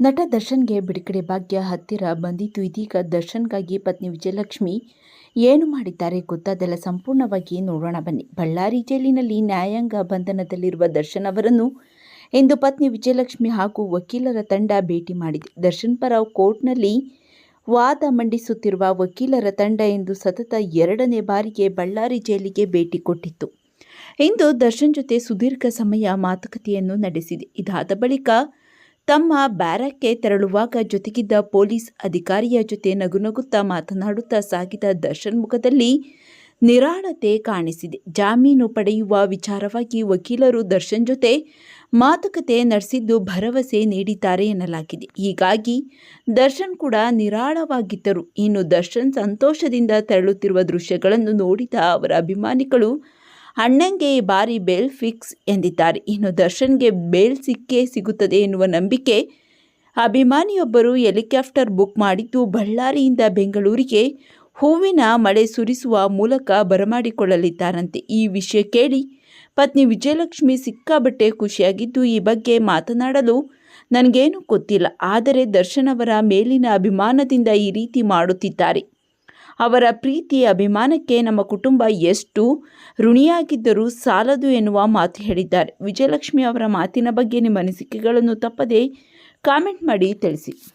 ನಟ ದರ್ಶನ್ಗೆ ಬಿಡುಗಡೆ ಭಾಗ್ಯ ಹತ್ತಿರ ಬಂದಿತು ಇದೀಗ ದರ್ಶನ್ಗಾಗಿ ಪತ್ನಿ ವಿಜಯಲಕ್ಷ್ಮಿ ಏನು ಮಾಡಿದ್ದಾರೆ ಗೊತ್ತಾದಲ್ಲ, ಸಂಪೂರ್ಣವಾಗಿ ನೋಡೋಣ ಬನ್ನಿ. ಬಳ್ಳಾರಿ ಜೈಲಿನಲ್ಲಿ ನ್ಯಾಯಾಂಗ ಬಂಧನದಲ್ಲಿರುವ ದರ್ಶನ್ ಅವರನ್ನು ಇಂದು ಪತ್ನಿ ವಿಜಯಲಕ್ಷ್ಮಿ ಹಾಗೂ ವಕೀಲರ ತಂಡ ಭೇಟಿ ಮಾಡಿದೆ. ದರ್ಶನ್ ಪರ ಕೋರ್ಟ್ನಲ್ಲಿ ವಾದ ಮಂಡಿಸುತ್ತಿರುವ ವಕೀಲರ ತಂಡ ಇಂದು ಸತತ ಎರಡನೇ ಬಾರಿಗೆ ಬಳ್ಳಾರಿ ಜೈಲಿಗೆ ಭೇಟಿ ಕೊಟ್ಟಿತ್ತು. ಇಂದು ದರ್ಶನ್ ಜೊತೆ ಸುದೀರ್ಘ ಸಮಯ ಮಾತುಕತೆಯನ್ನು ನಡೆಸಿದೆ. ಇದಾದ ಬಳಿಕ ತಮ್ಮ ಬ್ಯಾರಕ್ಗೆ ತೆರಳುವಾಗ ಜೊತೆಗಿದ್ದ ಪೊಲೀಸ್ ಅಧಿಕಾರಿಯ ಜೊತೆ ನಗುನಗುತ್ತಾ ಮಾತನಾಡುತ್ತಾ ಸಾಗಿದ ದರ್ಶನ್ ಮುಖದಲ್ಲಿ ನಿರಾಳತೆ ಕಾಣಿಸಿದೆ. ಜಾಮೀನು ಪಡೆಯುವ ವಿಚಾರವಾಗಿ ವಕೀಲರು ದರ್ಶನ್ ಜೊತೆ ಮಾತುಕತೆ ನಡೆಸಿದ್ದು ಭರವಸೆ ನೀಡಿದ್ದಾರೆ ಎನ್ನಲಾಗಿದೆ. ಹೀಗಾಗಿ ದರ್ಶನ್ ಕೂಡ ನಿರಾಳವಾಗಿದ್ದರು. ಇನ್ನು ದರ್ಶನ್ ಸಂತೋಷದಿಂದ ತೆರಳುತ್ತಿರುವ ದೃಶ್ಯಗಳನ್ನು ನೋಡಿದ ಅವರ ಅಭಿಮಾನಿಗಳು ಅಣ್ಣಂಗೆ ಈ ಬಾರಿ ಬೇಲ್ ಫಿಕ್ಸ್ ಎಂದಿದ್ದಾರೆ. ಇನ್ನು ದರ್ಶನ್ಗೆ ಬೇಲ್ ಸಿಕ್ಕೇ ಸಿಗುತ್ತದೆ ಎನ್ನುವ ನಂಬಿಕೆ ಅಭಿಮಾನಿಯೊಬ್ಬರು ಹೆಲಿಕಾಪ್ಟರ್ ಬುಕ್ ಮಾಡಿದ್ದು ಬಳ್ಳಾರಿಯಿಂದ ಬೆಂಗಳೂರಿಗೆ ಹೂವಿನ ಮಳೆ ಸುರಿಸುವ ಮೂಲಕ ಬರಮಾಡಿಕೊಳ್ಳಲಿದ್ದಾರಂತೆ. ಈ ವಿಷಯ ಕೇಳಿ ಪತ್ನಿ ವಿಜಯಲಕ್ಷ್ಮಿ ಸಿಕ್ಕಾಬಟ್ಟೆ ಖುಷಿಯಾಗಿದ್ದು ಈ ಬಗ್ಗೆ ಮಾತನಾಡಲು ನನಗೇನು ಗೊತ್ತಿಲ್ಲ. ಆದರೆ ದರ್ಶನ್ ಅವರ ಮೇಲಿನ ಅಭಿಮಾನದಿಂದ ಈ ರೀತಿ ಮಾಡುತ್ತಿದ್ದಾರೆ. ಅವರ ಪ್ರೀತಿ ಅಭಿಮಾನಕ್ಕೆ ನಮ್ಮ ಕುಟುಂಬ ಎಷ್ಟು ಋಣಿಯಾಗಿದ್ದರೂ ಸಾಲದು ಎನ್ನುವ ಮಾತು ಹೇಳಿದ್ದಾರೆ. ವಿಜಯಲಕ್ಷ್ಮಿ ಅವರ ಮಾತಿನ ಬಗ್ಗೆ ನಿಮ್ಮ ಅನಿಸಿಕೆಗಳನ್ನು ತಪ್ಪದೇ ಕಾಮೆಂಟ್ ಮಾಡಿ ತಿಳಿಸಿ.